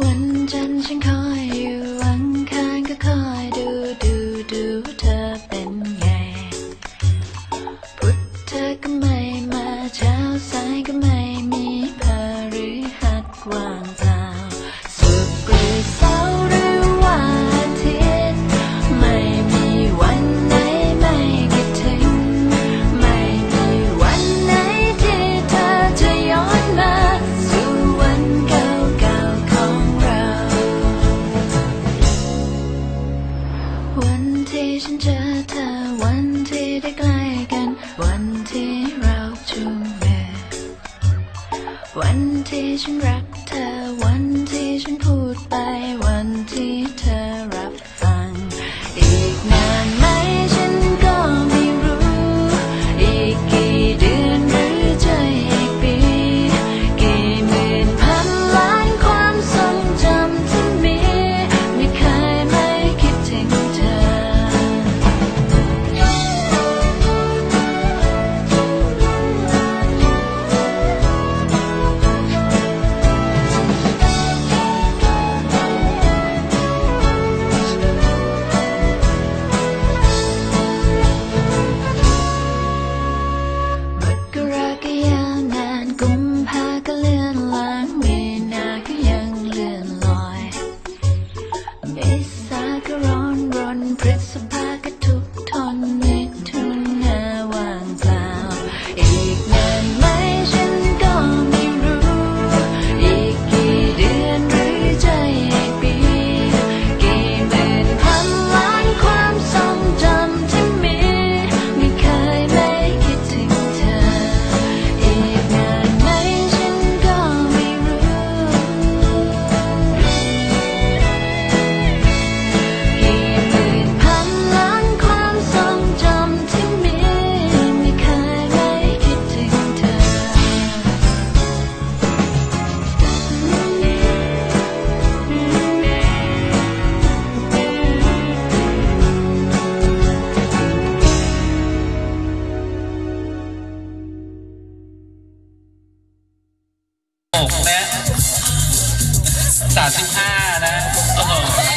วันจันทร์ฉันคอยอยู่วังคานก็คอยดูดูดูเธอเป็นไง พุธเธอก็ไม่มาเช้าสายก็ไม่ นเจอเธอวันที่ได้ใกล้กัน วันที่เราจูงมือวันที่ฉันรักเธอวันที่ฉันพูด 36 นะ 35 นะโอ้โห